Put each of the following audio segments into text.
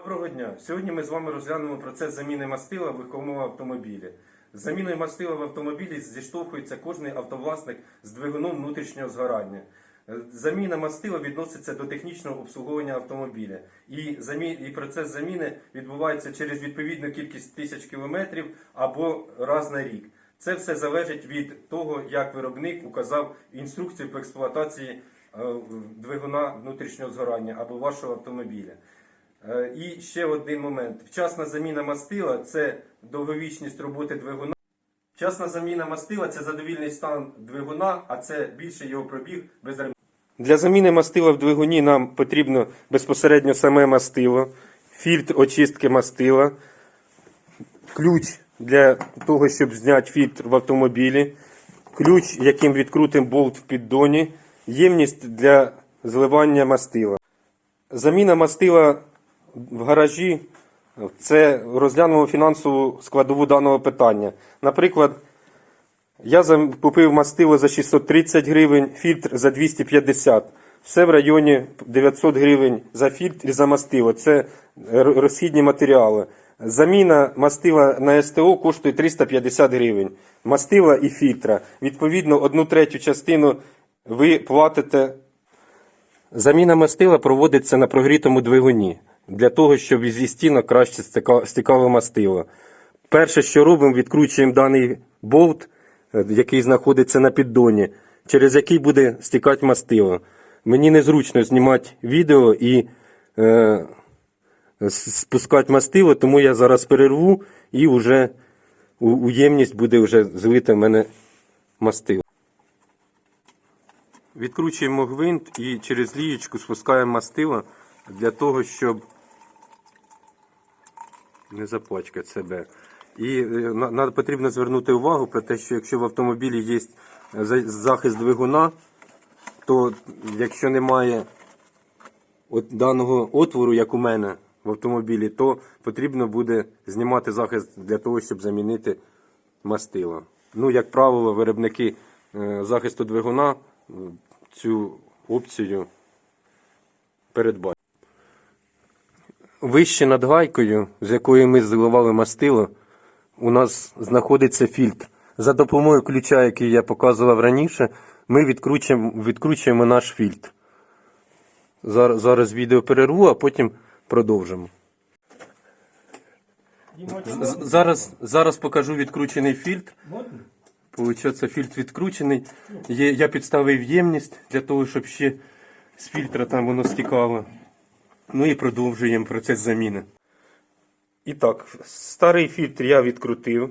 Доброго дня! Сьогодні ми з вами розглянемо процес заміни мастила в легковому автомобілі. З заміною мастила в автомобілі зіштовхується кожний автовласник з двигуном внутрішнього згорання. Е, Заміна мастила відноситься до технічного обслуговування автомобіля. І, замі... і процес заміни відбувається через відповідну кількість тисяч кілометрів або раз на рік. Це все залежить від того, як виробник указав інструкцію по експлуатації е, двигуна внутрішнього згорання або вашого автомобіля. Е, І ще один момент. Вчасна заміна мастила це довговічність роботи двигуна. Вчасна заміна мастила це задовільний стан двигуна, а це більше його пробіг без ремонту. Для заміни мастила в двигуні нам потрібно безпосередньо саме мастило, фільтр очистки мастила, ключ для того, щоб зняти фільтр в автомобілі, ключ, яким відкрутим болт в піддоні, ємність для зливання мастила. Заміна мастила в гаражі це розглянемо фінансову складову даного питання. Наприклад, я купив мастило за 630 гривень, фільтр за 250. Все в районі 900 гривень за фільтр і за мастило. Це розхідні матеріали. Заміна мастила на СТО коштує 350 гривень. Мастила і фільтра. Відповідно, одну третю частину ви платите Заміна мастила проводиться на прогрітому двигуні для того, щоб зі стінок краще стікало мастило. Перше, що робимо, відкручуємо даний болт, е, який знаходиться на піддоні, через який буде стікати мастило. Мені незручно знімати відео і е, спускати мастило, тому я зараз перерву і вже у, у буде вже злите в мене мастило. Відкручуємо гвинт і через лієчку спускаємо мастило для того, щоб не запачкати себе. І е, на, на- потрібно звернути увагу про те, що якщо в автомобілі є захист двигуна, то якщо немає от даного отвору, як у мене в автомобілі, то потрібно буде знімати захист для того, щоб замінити мастило. Ну, як правило, виробники е, захисту двигуна е, цю опцію передбачають. Вище над гайкою, з якої ми зливали мастило, у нас знаходиться фільтр. За допомогою ключа, який я показував раніше, ми відкручуємо, відкручуємо наш фільтр. Зараз, зараз відео перерву, а потім продовжимо. Зараз, зараз покажу відкручений фільтр. Получається, фільтр відкручений. Я підставив ємність для того, щоб ще з фільтра там воно стікало. Ну і продовжуємо процес заміни. І так, старий фільтр я відкрутив.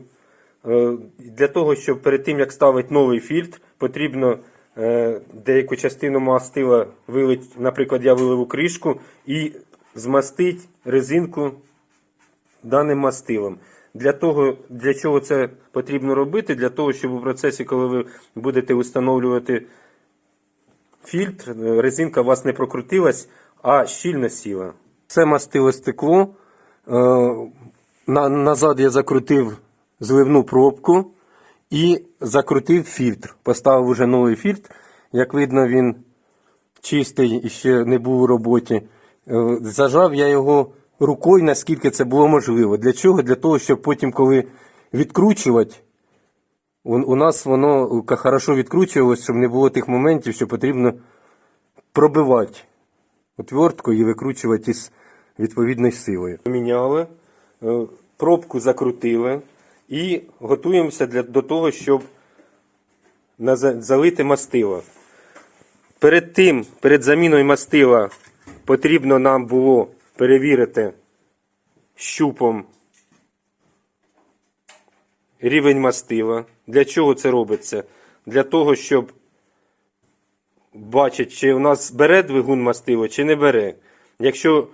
Е, Для того, щоб перед тим, як ставити новий фільтр, потрібно е, деяку частину мастила вилити, наприклад, я вилив у кришку і змастити резинку даним мастилом. Для того, для чого це потрібно робити? Для того, щоб у процесі, коли ви будете встановлювати фільтр, е, резинка у вас не прокрутилась, а щільно сіла. Це мастило стекло. Е, назад я закрутив зливну пробку і закрутив фільтр. Поставив уже новий фільтр. Як видно, він чистий і ще не був у роботі. Е, Зажав я його рукою, наскільки це було можливо. Для чого? Для того, щоб потім, коли відкручувати, у, нас воно хорошо відкручувалось, щоб не було тих моментів, що потрібно пробивати отверткою і викручувати із відповідною силою. Поміняли, е, пробку закрутили і готуємося для, до того, щоб залити мастило. Перед тим, перед заміною мастила потрібно нам було перевірити щупом рівень мастила. Для чого це робиться? Для того, щоб бачити, чи у нас бере двигун мастило, чи не бере. Якщо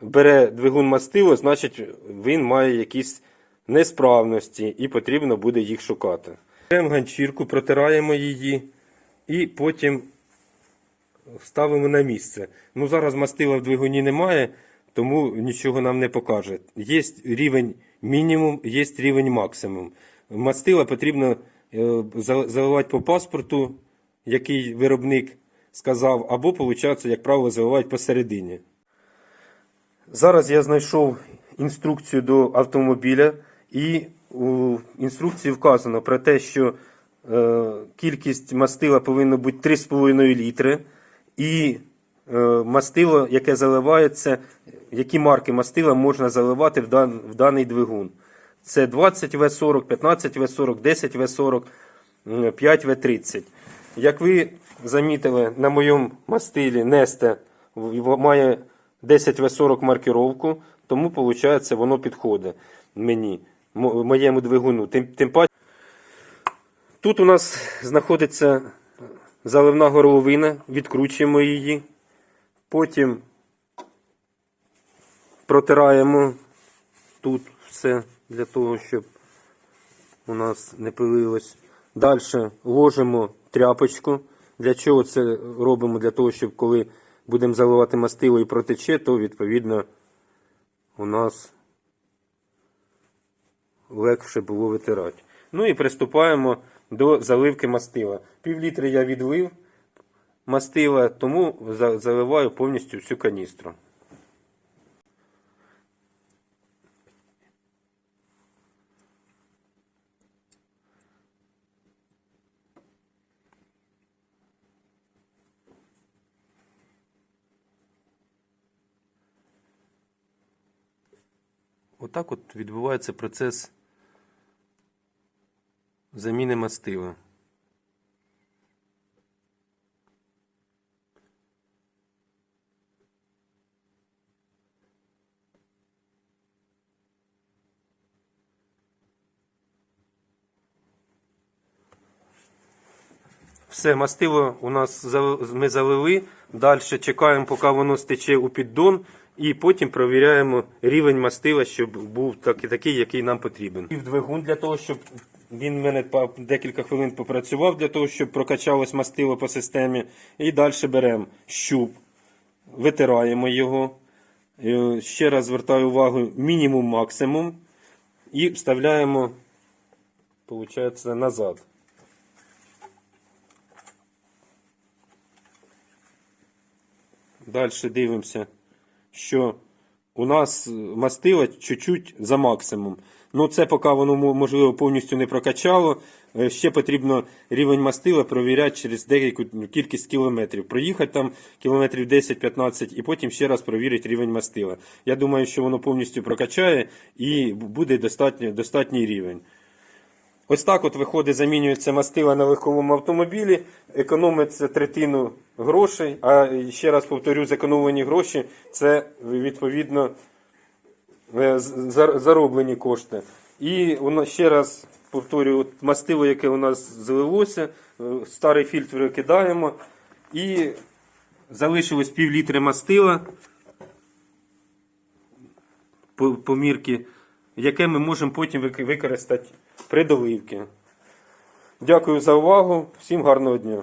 бере двигун мастило, значить він має якісь несправності і потрібно буде їх шукати. Беремо ганчірку, протираємо її і потім ставимо на місце. Ну зараз мастила в двигуні немає, тому нічого нам не покаже. Є рівень мінімум, є рівень максимум. Мастила потрібно е, заливати по паспорту, який виробник сказав, або, виходить, як правило, заливають посередині. Зараз я знайшов інструкцію до автомобіля, і у інструкції вказано про те, що е, кількість мастила повинна бути 3,5 літри, і е, мастило, яке заливається, які марки мастила можна заливати в, дан, в даний двигун. Це 20 В40, 15 В40, 10 В40, м, 5 В30. Як ви замітили, на моєму мастилі Несте має 10 В40 маркировку, тому виходить, воно підходить мені, моєму двигуну. Тим, тим паче, тут у нас знаходиться заливна горловина, відкручуємо її, потім протираємо тут все для того, щоб у нас не пилилось. Далі ложимо тряпочку. Для чого це робимо? Для того, щоб коли будемо заливати мастило і протече, то відповідно у нас легше було витирати. Ну і приступаємо до заливки мастила. Пів літри я відлив мастила, тому заливаю повністю всю каністру. Отак от відбувається процес заміни мастила. Все, мастило у нас ми залили. Далі чекаємо, поки воно стече у піддон, і потім перевіряємо рівень мастила, щоб був такий, такий який нам потрібен. І двигун для того, щоб він в мене декілька хвилин попрацював, для того, щоб прокачалось мастило по системі. І далі беремо щуп, витираємо його. Е, Ще раз звертаю увагу, мінімум максимум. І вставляємо, виходить, назад. Далі дивимося, що у нас мастило чуть-чуть за максимум. Ну, це поки воно мо- можливо повністю не прокачало. Е, Ще потрібно рівень мастила провіряти через деяку кількість кілометрів. Проїхати там кілометрів 10-15 і потім ще раз провірити рівень мастила. Я думаю, що воно повністю прокачає і буде достатньо, достатній рівень. Ось так от виходить, замінюється мастила на легковому автомобілі, економиться третину грошей. А ще раз повторю, зекономлені гроші це відповідно е, зароблені кошти. І ще раз повторюю, от мастило, яке у нас злилося, е, старий фільтр викидаємо і залишилось пів літри мастила по, по мірки, яке ми можемо потім використати при доливці. Дякую за увагу. Всім гарного дня.